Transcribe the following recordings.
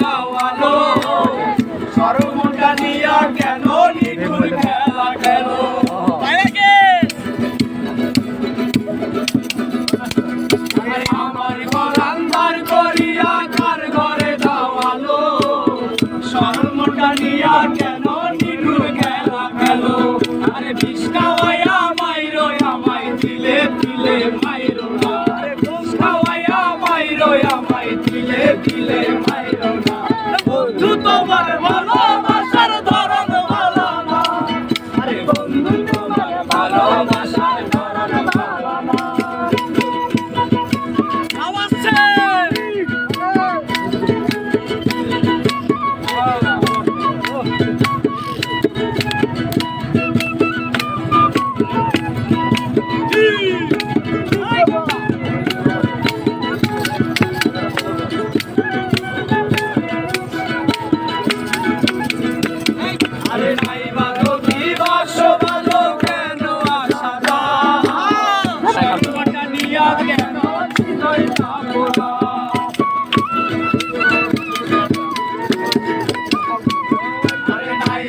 খাওয়ালো সরমটা নিয়া কেন নিখুঁত খেলা গেল? আমার গলান্দার করিয়া কার ঘরে দাওয়ালো? সরমটা নিয়া কেন নিখুঁত খেলা গেল? আরে বিষ্ণাওয়ায়া মাইরো, আমায় দিলে দিলে মাইরো না। আরে বিষ্ণাওয়ায়া মাইরো, আমায় দিলে দিলে 我们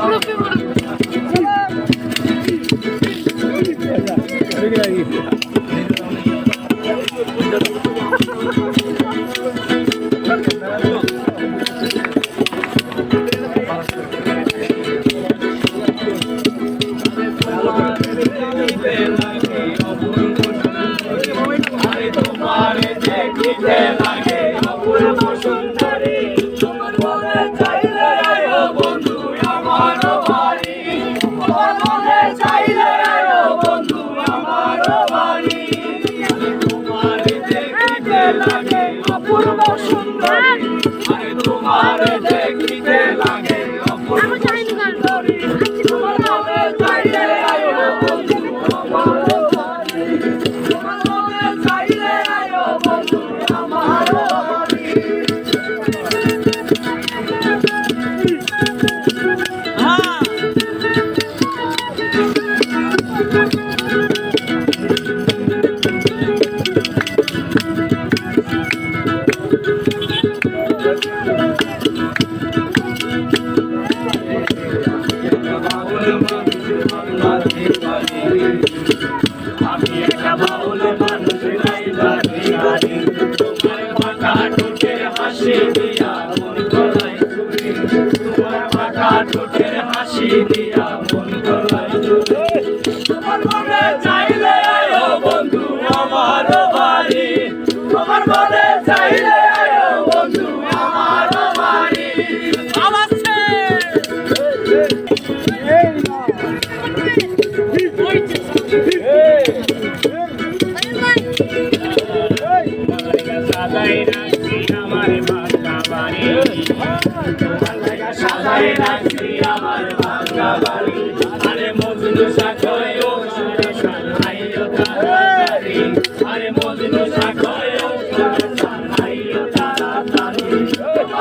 무릎이 무릎. 여기 여기. হাসি দিয়া হাসি